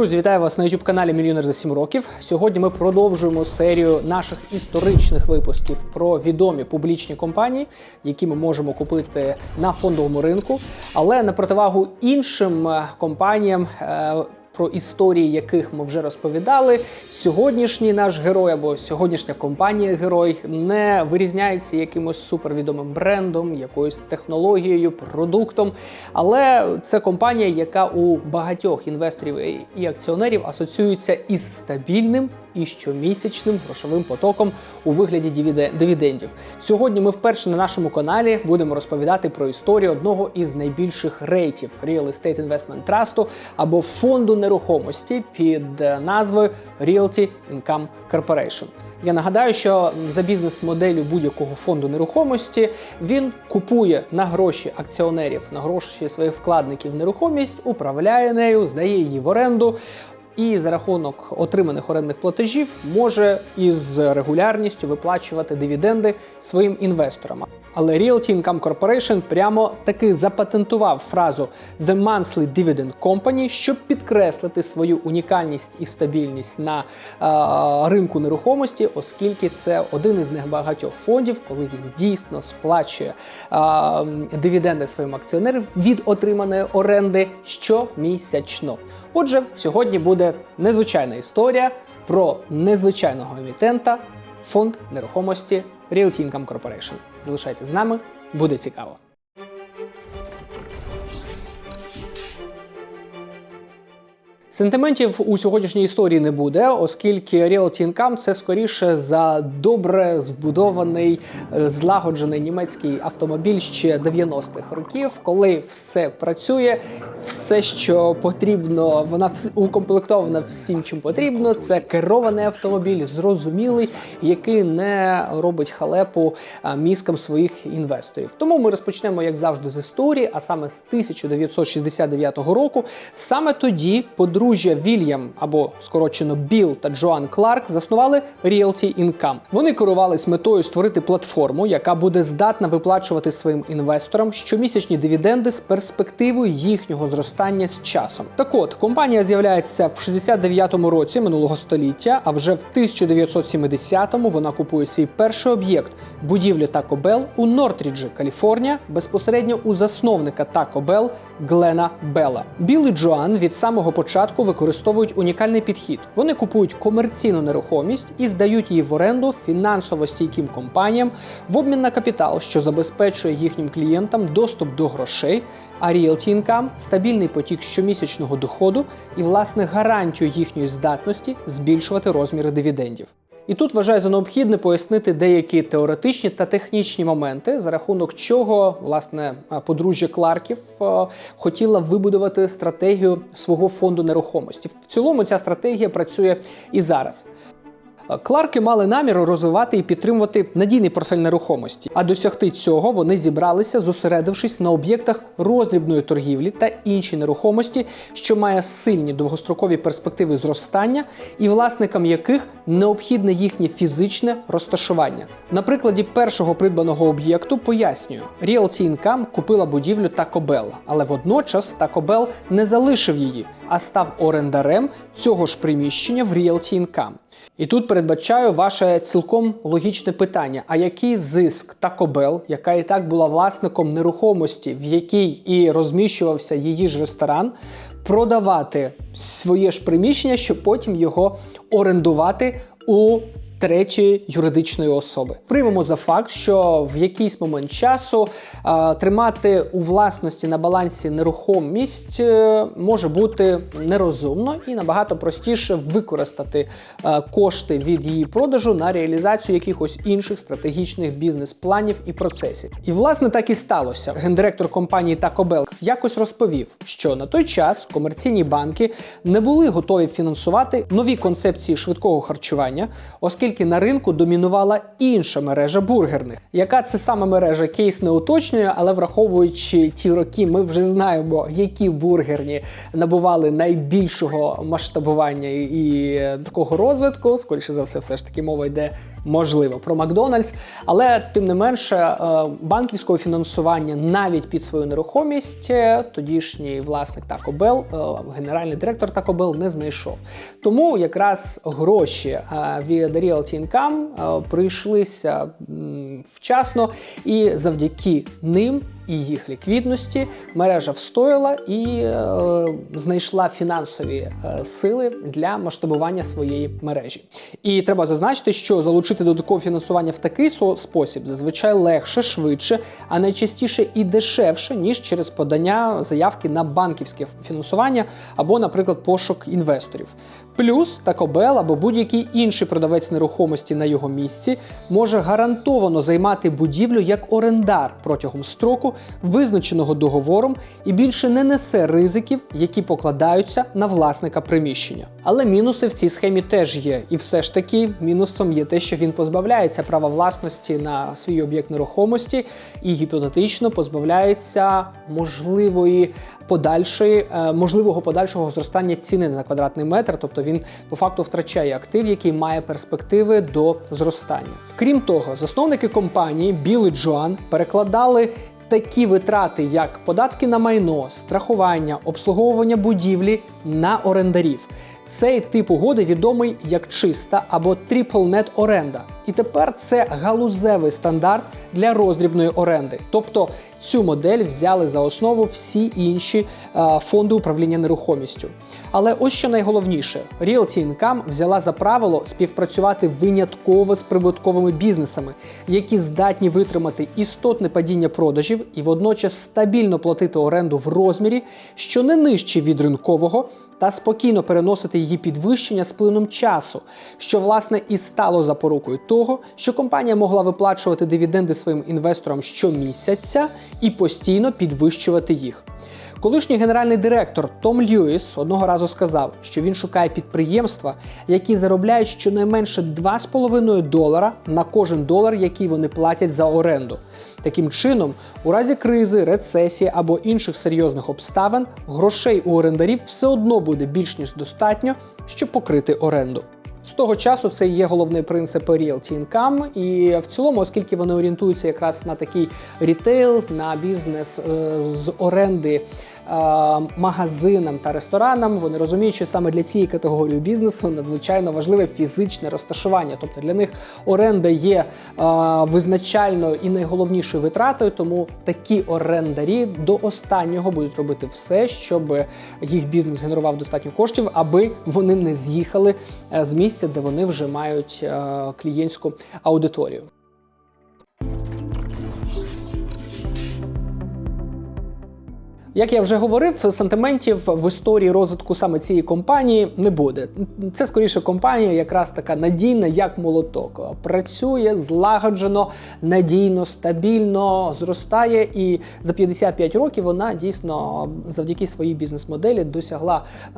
Друзі, вітаю вас на youtube каналі Мільйонер за 7 років. Сьогодні ми продовжуємо серію наших історичних випусків про відомі публічні компанії, які ми можемо купити на фондовому ринку. Але на противагу іншим е, компаніям. Про історії, яких ми вже розповідали, сьогоднішній наш герой або сьогоднішня компанія герой не вирізняється якимось супервідомим брендом, якоюсь технологією, продуктом. Але це компанія, яка у багатьох інвесторів і акціонерів асоціюється із стабільним і щомісячним грошовим потоком у вигляді дивідендів. Сьогодні ми вперше на нашому каналі будемо розповідати про історію одного із найбільших рейтів Real Estate Investment Trust або фонду нерухомості під е, назвою Realty Income Corporation. Я нагадаю, що за бізнес-моделлю будь-якого фонду нерухомості він купує на гроші акціонерів, на гроші своїх вкладників нерухомість, управляє нею, здає її в оренду. І за рахунок отриманих орендних платежів може із регулярністю виплачувати дивіденди своїм інвесторам. Але Realty Income Corporation прямо таки запатентував фразу «The Monthly Dividend Company», щоб підкреслити свою унікальність і стабільність на е, ринку нерухомості, оскільки це один із небагатьох фондів, коли він дійсно сплачує е, дивіденди своїм акціонерам від отриманої оренди щомісячно. Отже, сьогодні буде незвичайна історія про незвичайного емітента фонд нерухомості Realty Income Corporation. Залишайтесь з нами, буде цікаво. Сентиментів у сьогоднішній історії не буде, оскільки Realty Income – це скоріше за добре збудований, е, злагоджений німецький автомобіль ще 90-х років, коли все працює, все, що потрібно, вона укомплектована всім, чим потрібно. Це керований автомобіль, зрозумілий, який не робить халепу мізкам своїх інвесторів. Тому ми розпочнемо, як завжди, з історії, а саме з 1969 року. Саме тоді подружжя Вільям або скорочено Білл та Джоан Кларк заснували Realty Income. Вони керувались метою створити платформу, яка буде здатна виплачувати своїм інвесторам щомісячні дивіденди з перспективою їхнього зростання з часом. Так от компанія з'являється в 69-му році минулого століття, а вже в 1970-му вона купує свій перший об'єкт будівлю Taco Bell у Нортріджі, Каліфорнія, безпосередньо у засновника Taco Bell Глена Белла. Біл і Джоан від самого початку використовують унікальний підхід. Вони купують комерційну нерухомість і здають її в оренду фінансово стійким компаніям в обмін на капітал, що забезпечує їхнім клієнтам доступ до грошей, а Realty Income – стабільний потік щомісячного доходу і власне гарантію їхньої здатності збільшувати розміри дивідендів. І тут вважаю за необхідне пояснити деякі теоретичні та технічні моменти, за рахунок чого власне подружжя Кларків е, хотіла вибудувати стратегію свого фонду нерухомості. В цілому ця стратегія працює і зараз. Кларки мали намір розвивати і підтримувати надійний портфель нерухомості. А досягти цього вони зібралися, зосередившись на об'єктах роздрібної торгівлі та іншій нерухомості, що має сильні довгострокові перспективи зростання, і власникам яких необхідне їхнє фізичне розташування. На прикладі першого придбаного об'єкту пояснюю, Realty Income купила будівлю Taco Bell, але водночас Bell не залишив її, а став орендарем цього ж приміщення в Realty Income. І тут передбачаю ваше цілком логічне питання: а який зиск та кобел, яка і так була власником нерухомості, в якій і розміщувався її ж ресторан, продавати своє ж приміщення, щоб потім його орендувати у третьої юридичної особи. Приймемо за факт, що в якийсь момент часу а, тримати у власності на балансі нерухомість е, може бути нерозумно і набагато простіше використати е, кошти від її продажу на реалізацію якихось інших стратегічних бізнес-планів і процесів. І власне так і сталося. Гендиректор компанії Taco якось розповів, що на той час комерційні банки не були готові фінансувати нові концепції швидкого харчування, оскільки оскільки на ринку домінувала інша мережа бургерних. Яка це саме мережа кейс не уточнює, але враховуючи ті роки, ми вже знаємо, які бургерні набували найбільшого масштабування і такого розвитку. Скоріше за все, все ж таки мова йде можливо про Макдональдс. Але тим не менше, е, банківського фінансування навіть під свою нерухомість е, тодішній власник Taco Bell, е, генеральний директор Taco Bell не знайшов. Тому якраз гроші від Realty Income е, прийшлися вчасно, і завдяки ним і їх ліквідності мережа встояла і е, знайшла фінансові е, сили для масштабування своєї мережі. І треба зазначити, що залучити додаткове фінансування в такий спосіб зазвичай легше, швидше, а найчастіше і дешевше, ніж через подання заявки на банківське фінансування або, наприклад, пошук інвесторів. Плюс Bell або будь-який інший продавець нерухомості на його місці може гарантовано займати будівлю як орендар протягом строку, визначеного договором, і більше не несе ризиків, які покладаються на власника приміщення. Але мінуси в цій схемі теж є, і все ж таки мінусом є те, що він позбавляється права власності на свій об'єкт нерухомості і гіпотетично позбавляється можливої подальшої, е, можливого подальшого зростання ціни на квадратний метр, тобто він по факту втрачає актив, який має перспективи до зростання. Крім того, засновники компанії Біл і Джоан перекладали такі витрати, як податки на майно, страхування, обслуговування будівлі на орендарів. Цей тип угоди відомий як чиста або triple-net оренда. І тепер це галузевий стандарт для роздрібної оренди. Тобто цю модель взяли за основу всі інші е, фонди управління нерухомістю. Але ось що найголовніше: Realty Income взяла за правило співпрацювати винятково з прибутковими бізнесами, які здатні витримати істотне падіння продажів і водночас стабільно платити оренду в розмірі, що не нижче від ринкового, та спокійно переносити її підвищення з плином часу, що власне і стало запорукою того, що компанія могла виплачувати дивіденди своїм інвесторам щомісяця і постійно підвищувати їх. Колишній генеральний директор Том Льюіс одного разу сказав, що він шукає підприємства, які заробляють щонайменше 2,5 долара на кожен долар, який вони платять за оренду. Таким чином, у разі кризи, рецесії або інших серйозних обставин, грошей у орендарів все одно буде більш ніж достатньо, щоб покрити оренду. З того часу це і є головний принцип Realty Income, і в цілому, оскільки вони орієнтуються якраз на такий рітейл, на бізнес е, з оренди магазинам та ресторанам, вони розуміють, що саме для цієї категорії бізнесу надзвичайно важливе фізичне розташування. Тобто для них оренда є е, визначальною і найголовнішою витратою, тому такі орендарі до останнього будуть робити все, щоб їх бізнес генерував достатньо коштів, аби вони не з'їхали е, з місця, де вони вже мають е, клієнтську аудиторію. Як я вже говорив, сантиментів в історії розвитку саме цієї компанії не буде. Це скоріше компанія, якраз така надійна, як молоток. Працює злагоджено, надійно, стабільно зростає, і за 55 років вона дійсно завдяки своїй бізнес-моделі досягла е,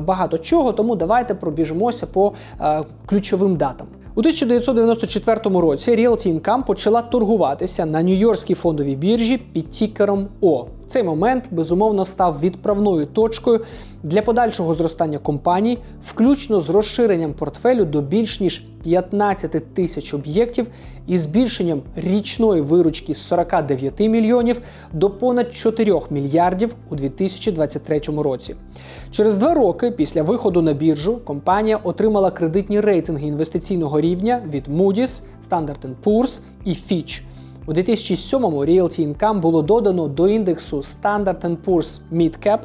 багато чого. Тому давайте пробіжимося по е, ключовим датам. У 1994 році Realty Income почала торгуватися на Нью-Йоркській фондовій біржі під тікером О. Цей момент безумовно став відправною точкою для подальшого зростання компанії, включно з розширенням портфелю до більш ніж 15 тисяч об'єктів і збільшенням річної виручки з 49 мільйонів до понад 4 мільярдів у 2023 році. Через два роки після виходу на біржу компанія отримала кредитні рейтинги інвестиційного рівня від Moody's, Standard Poor's і Fitch. У 2007-му Realty Income було додано до індексу Standard Poor's Mid Cap.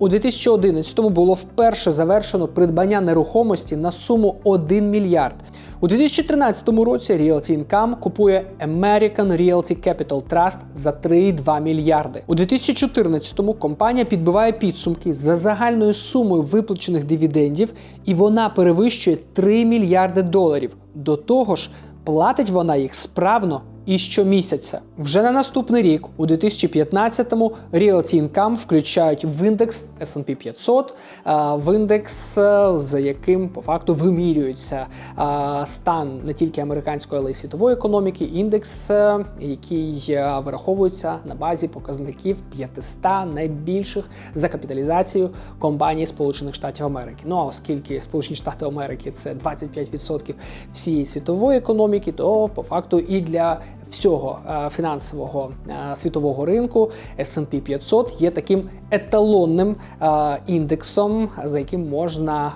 У 2011-му було вперше завершено придбання нерухомості на суму 1 мільярд. У 2013 році Realty Income купує American Realty Capital Trust за 3,2 мільярди. У 2014-му компанія підбиває підсумки за загальною сумою виплачених дивідендів, і вона перевищує 3 мільярди доларів. До того ж, платить вона їх справно і щомісяця. Вже на наступний рік, у 2015-му, Realty Income включають в індекс S&P 500, в індекс, е, за яким по факту вимірюється стан не тільки американської, але й світової економіки. Індекс, е, який е, вираховується на базі показників 500 найбільших за капіталізацією компаній Сполучених Штатів Америки. Ну а оскільки Сполучені Штати Америки це 25% всієї світової економіки, то по факту і для всього е, фінансового е, світового ринку S&P 500 є таким еталонним е, індексом, за яким можна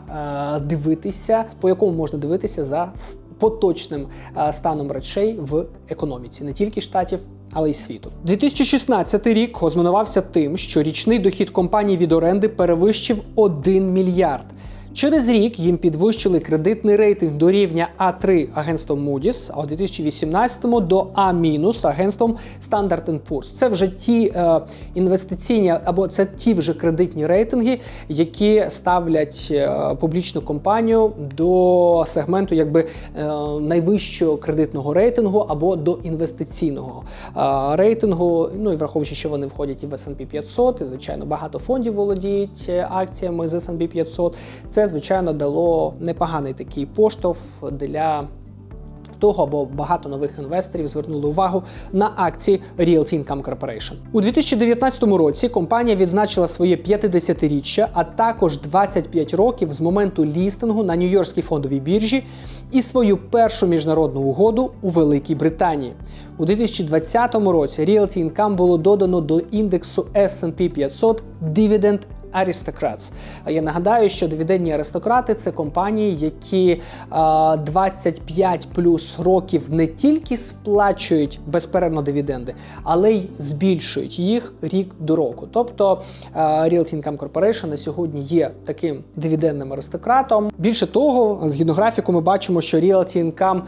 дивитися, по якому можна дивитися за поточним станом речей в економіці, не тільки штатів. Але й світу 2016 рік ознаменувався тим, що річний дохід компанії від оренди перевищив 1 мільярд. Через рік їм підвищили кредитний рейтинг до рівня А3 агентством Moody's, а у 2018-му до А- агентством Standard Poor's. Це вже ті е, інвестиційні або це ті вже кредитні рейтинги, які ставлять е, публічну компанію до сегменту якби е, найвищого кредитного рейтингу або до інвестиційного е, рейтингу. Ну і враховуючи, що вони входять і в S&P 500, і звичайно багато фондів володіють е, акціями з S&P 500. Це звичайно дало непоганий такий поштовх для того, бо багато нових інвесторів звернули увагу на акції Realty Income Corporation. У 2019 році компанія відзначила своє 50-річчя, а також 25 років з моменту лістингу на Нью-Йоркській фондовій біржі і свою першу міжнародну угоду у Великій Британії. У 2020 році Realty Income було додано до індексу S&P 500 Dividend Aristocrats. Я нагадаю, що дивідендні аристократи це компанії, які 25 плюс років не тільки сплачують безперервно дивіденди, але й збільшують їх рік до року. Тобто Realty Income Corporation на сьогодні є таким дивідендним аристократом. Більше того, згідно графіку, ми бачимо, що Realty Income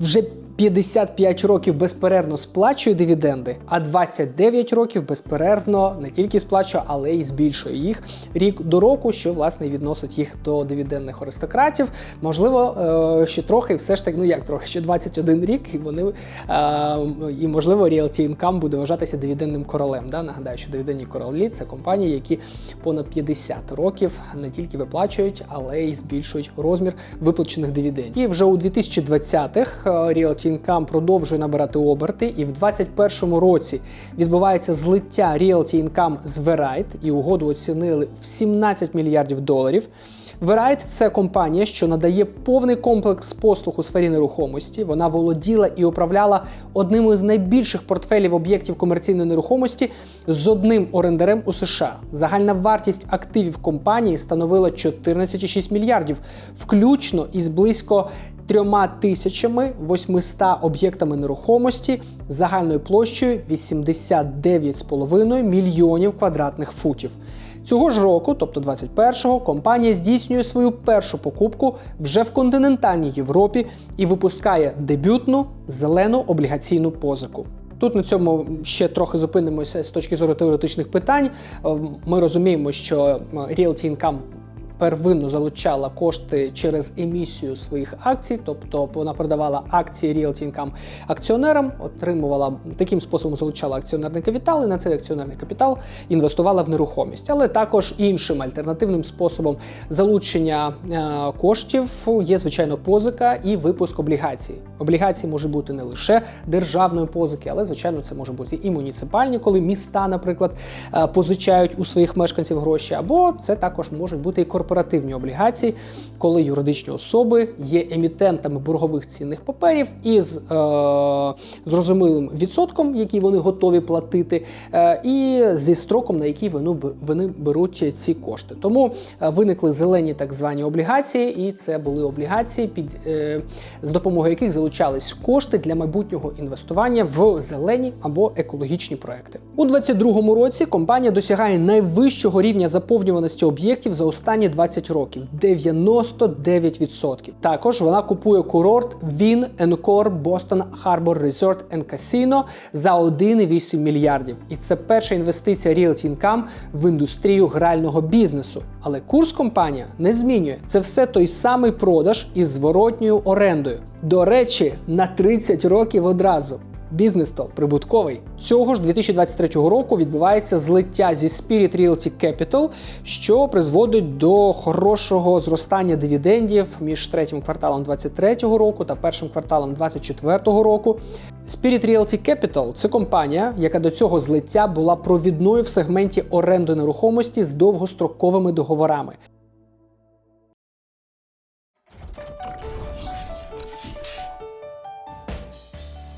вже 55 років безперервно сплачує дивіденди, а 29 років безперервно не тільки сплачує, але й збільшує їх рік до року, що власне відносить їх до дивідендних аристократів. Можливо, е, ще трохи, все ж таки, ну як трохи, ще 21 рік, і вони е, і можливо Realty Income буде вважатися дивідендним королем. Да? Нагадаю, що дивідендні королі це компанії, які понад 50 років не тільки виплачують, але й збільшують розмір виплачених дивідендів. І вже у 2020-х Realty Income продовжує набирати оберти, і в 2021 році відбувається злиття Realty Income з Verite, і угоду оцінили в 17 мільярдів доларів. Verite – це компанія, що надає повний комплекс послуг у сфері нерухомості. Вона володіла і управляла одним із найбільших портфелів об'єктів комерційної нерухомості з одним орендарем у США. Загальна вартість активів компанії становила 14,6 мільярдів, включно із близько трьома тисячами 800 об'єктами нерухомості загальною площею 89,5 мільйонів квадратних футів. Цього ж року, тобто 21-го, компанія здійснює свою першу покупку вже в континентальній Європі і випускає дебютну зелену облігаційну позику. Тут на цьому ще трохи зупинимося з точки зору теоретичних питань. Е, Ми розуміємо, що е, Realty Income первинно залучала кошти через емісію своїх акцій, тобто вона продавала акції Realty Income акціонерам, отримувала таким способом залучала акціонерний капітал, і на цей акціонерний капітал інвестувала в нерухомість, але також іншим альтернативним способом залучення е, коштів є звичайно позика і випуск облігацій. Облігації може бути не лише державної позики, але звичайно це може бути і муніципальні, коли міста, наприклад, е, позичають у своїх мешканців гроші, або це також можуть бути і корпоративні облігації, коли юридичні особи є емітентами боргових цінних паперів із е, зрозумілим відсотком, який вони готові платити, е, і зі строком, на який вони, вони беруть ці кошти. Тому е, виникли зелені так звані облігації, і це були облігації, під, е, з допомогою яких залучались кошти для майбутнього інвестування в зелені або екологічні проекти. У 2022 році компанія досягає найвищого рівня заповнюваності об'єктів за останні 20 років 99%. Також вона купує курорт Він Encore Boston Harbor Resort and Casino за 1,8 мільярдів. І це перша інвестиція Realty Income в індустрію грального бізнесу. Але курс компанія не змінює. Це все той самий продаж із зворотньою орендою. До речі, на 30 років одразу. Бізнес то прибутковий. Цього ж 2023 року відбувається злиття зі Spirit Realty Capital, що призводить до хорошого зростання дивідендів між третім кварталом 2023 року та першим кварталом 2024 року. Spirit Realty Capital – це компанія, яка до цього злиття була провідною в сегменті оренди нерухомості з довгостроковими договорами.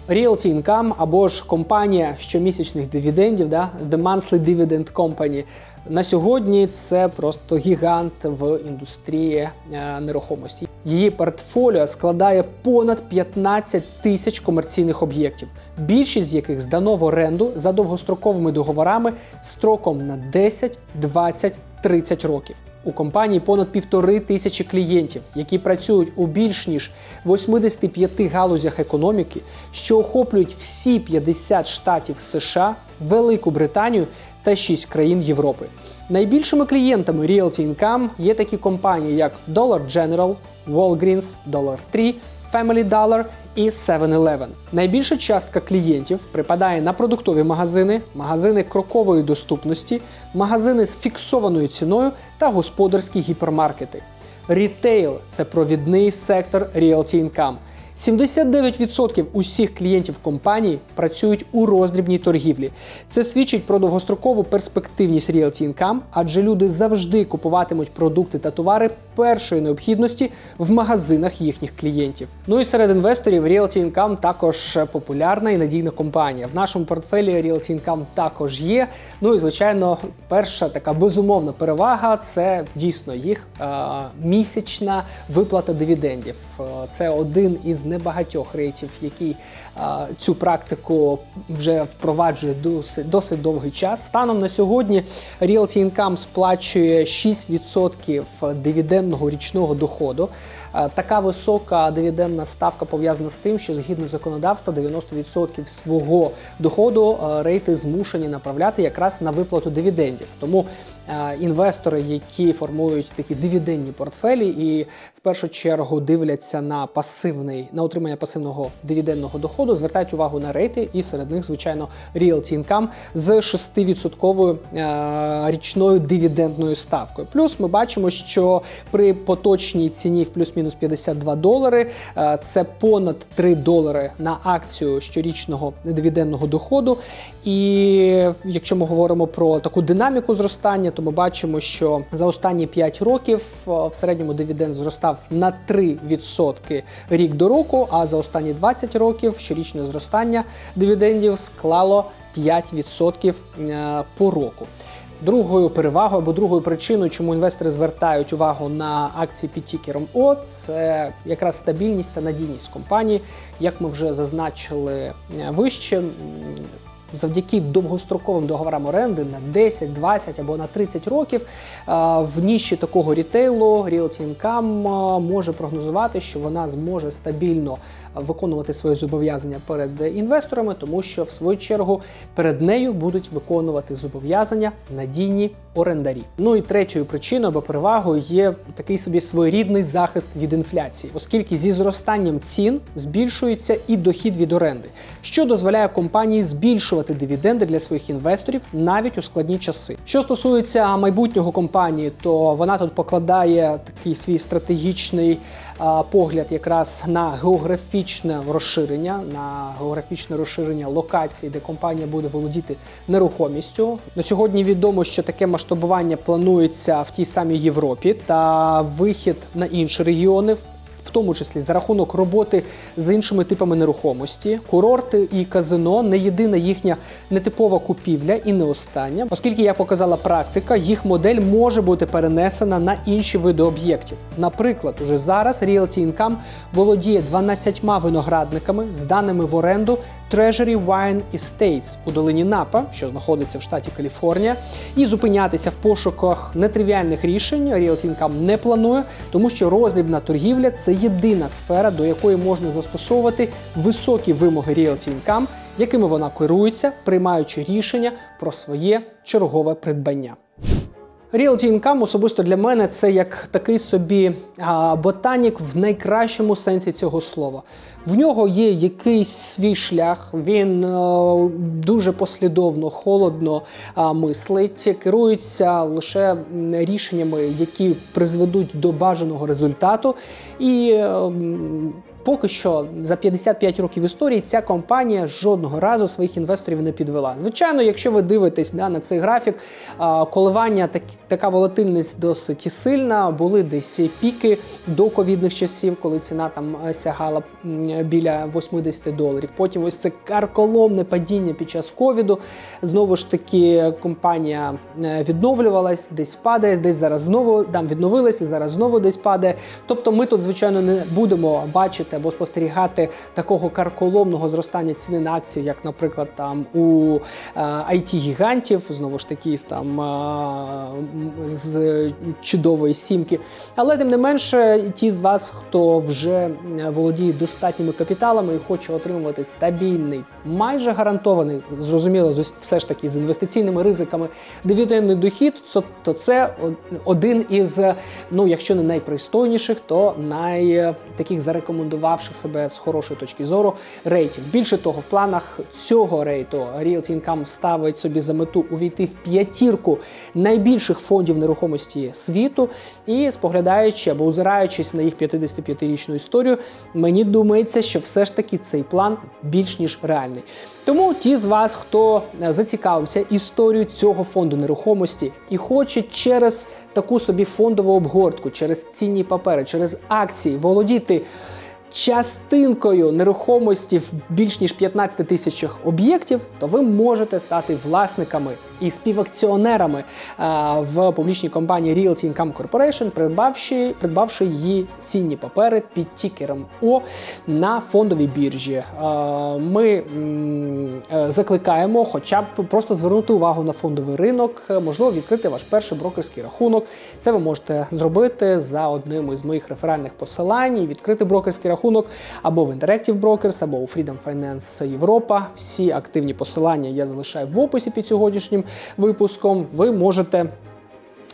Realty Income або ж компанія щомісячних дивідендів, да? The Monthly Dividend Company. На сьогодні це просто гігант в індустрії е, нерухомості. Її портфоліо складає понад 15 тисяч комерційних об'єктів, більшість з яких здано в оренду за довгостроковими договорами строком на 10, 20, 30 років. У компанії понад півтори тисячі клієнтів, які працюють у більш ніж 85 галузях економіки, що охоплюють всі 50 штатів США, Велику Британію та 6 країн Європи. Найбільшими клієнтами Realty Income є такі компанії, як Dollar General, Walgreens, Dollar Tree, Family Dollar і 7-Eleven. Найбільша частка клієнтів припадає на продуктові магазини, магазини крокової доступності, магазини з фіксованою ціною та господарські гіпермаркети. Рітейл це провідний сектор Realty Income. 79% усіх клієнтів компанії працюють у роздрібній торгівлі. Це свідчить про довгострокову перспективність Realty Income, адже люди завжди купуватимуть продукти та товари першої необхідності в магазинах їхніх клієнтів. Ну і серед інвесторів Realty Income також популярна і надійна компанія. В нашому портфелі Realty Income також є. Ну і звичайно, перша така безумовна перевага це дійсно їх е, місячна виплата дивідендів. Е, Це один із небагатьох рейтів, який е, цю практику вже впроваджує досить, досить довгий час. Станом на сьогодні Realty Income сплачує 6% дивідендного річного доходу. Е, Така висока дивідендна ставка пов'язана з тим, що згідно законодавства 90% свого доходу е, рейти змушені направляти якраз на виплату дивідендів. Тому інвестори, які формують такі дивідендні портфелі, і в першу чергу дивляться на пасивний на отримання пасивного дивідендного доходу, звертають увагу на рейти, і серед них, звичайно, Realty Income з 6% е, річною дивідендною ставкою. Плюс ми бачимо, що при поточній ціні в плюс-мінус 52 долари е, це понад 3 долари на акцію щорічного дивідендного доходу. І якщо ми говоримо про таку динаміку зростання, то ми бачимо, що за останні 5 років е, в середньому дивіденд зростав на 3% рік до року, а за останні 20 років щорічне зростання дивідендів склало 5% е, по року. Другою перевагою або другою причиною, чому інвестори звертають увагу на акції під тікером О, це якраз стабільність та надійність компанії. Як ми вже зазначили е, вище, завдяки довгостроковим договорам оренди на 10, 20 або на 30 років е, в ніші такого рітейлу Realty Income е, може прогнозувати, що вона зможе стабільно виконувати свої зобов'язання перед інвесторами, тому що в свою чергу перед нею будуть виконувати зобов'язання надійні орендарі. Ну і третьою причиною або перевагою є такий собі своєрідний захист від інфляції, оскільки зі зростанням цін збільшується і дохід від оренди, що дозволяє компанії збільшувати дивіденди для своїх інвесторів навіть у складні часи. Що стосується майбутнього компанії, то вона тут покладає такий свій стратегічний а, погляд якраз на географічне розширення, на географічне розширення локацій, де компанія буде володіти нерухомістю. На сьогодні відомо, що таке масштабування планується в тій самій Європі та вихід на інші регіони. В тому числі за рахунок роботи з іншими типами нерухомості, курорти і казино не єдина їхня нетипова купівля і не остання, оскільки, як показала практика, їх модель може бути перенесена на інші види об'єктів. Наприклад, уже зараз Realty Income володіє 12 виноградниками, зданими в оренду Treasury Wine Estates у долині Напа, що знаходиться в штаті Каліфорнія, і зупинятися в пошуках нетривіальних рішень Realty Income не планує, тому що роздрібна торгівля це єдина сфера, до якої можна застосовувати високі вимоги Realty Income, якими вона керується, приймаючи рішення про своє чергове придбання. Realty Income особисто для мене це як такий собі а, ботанік в найкращому сенсі цього слова. В нього є якийсь свій шлях, він е, дуже послідовно, холодно а, мислить, керується лише рішеннями, які призведуть до бажаного результату. І е, м, Поки що за 55 років історії ця компанія жодного разу своїх інвесторів не підвела. Звичайно, якщо ви дивитесь да, на цей графік, коливання так, така волатильність досить сильна. Були десь піки до ковідних часів, коли ціна там е, сягала біля 80 доларів. Потім ось це карколомне падіння під час ковіду. Знову ж таки, компанія е, відновлювалась, десь падає, десь зараз знову там відновилася, зараз знову десь падає. Тобто, ми тут, звичайно, не будемо бачити або спостерігати такого карколомного зростання ціни на акцію, як, наприклад, там у it гігантів знову ж таки там е, з чудової сімки. Але тим не менше, ті з вас, хто вже е, володіє достатніми капіталами і хоче отримувати стабільний, майже гарантований, зрозуміло, все ж таки з інвестиційними ризиками дивідендний дохід, то це один із, е, ну якщо не найпристойніших, то най е, таких зарекомендувавших себе з хорошої точки зору рейтів. Більше того, в планах цього рейту Realty Income ставить собі за мету увійти в п'ятірку найбільших фондів нерухомості світу. І споглядаючи або озираючись на їх 55-річну історію, мені думається, що все ж таки цей план більш ніж реальний. Тому ті з вас, хто е, зацікавився історією цього фонду нерухомості і хоче через таку собі фондову обгортку, через цінні папери, через акції володіти частинкою нерухомості в більш ніж 15 тисячах об'єктів, то ви можете стати власниками і співакціонерами в публічній компанії Realty Income Corporation, придбавши, придбавши її цінні папери під тікером О на фондовій біржі. Ми е, закликаємо, хоча б просто звернути увагу на фондовий ринок, е, можливо, відкрити ваш перший брокерський рахунок. Це ви можете зробити за одним із моїх реферальних посилань, і відкрити брокерський рахунок або в Interactive Brokers, або у Freedom Finance Європа. Всі активні посилання я залишаю в описі під сьогоднішнім випуском. Ви можете.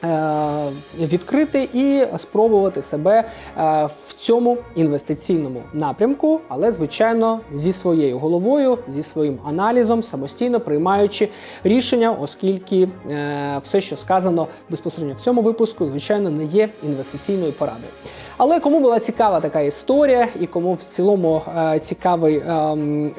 Е, Відкрити і спробувати себе е, в цьому інвестиційному напрямку, але звичайно зі своєю головою, зі своїм аналізом, самостійно приймаючи рішення, оскільки е, все, що сказано безпосередньо в цьому випуску, звичайно, не є інвестиційною порадою. Але кому була цікава така історія, і кому в цілому цікавий,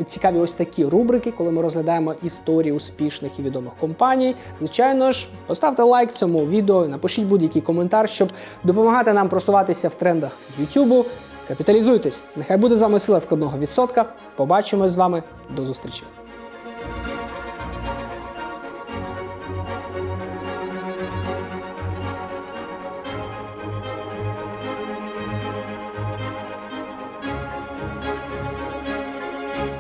цікаві ось такі рубрики, коли ми розглядаємо історії успішних і відомих компаній, звичайно ж, поставте лайк цьому відео, і напишіть будь-який коментар, щоб допомагати нам просуватися в трендах YouTube. Капіталізуйтесь! Нехай буде з вами сила складного відсотка. Побачимось з вами. До зустрічі!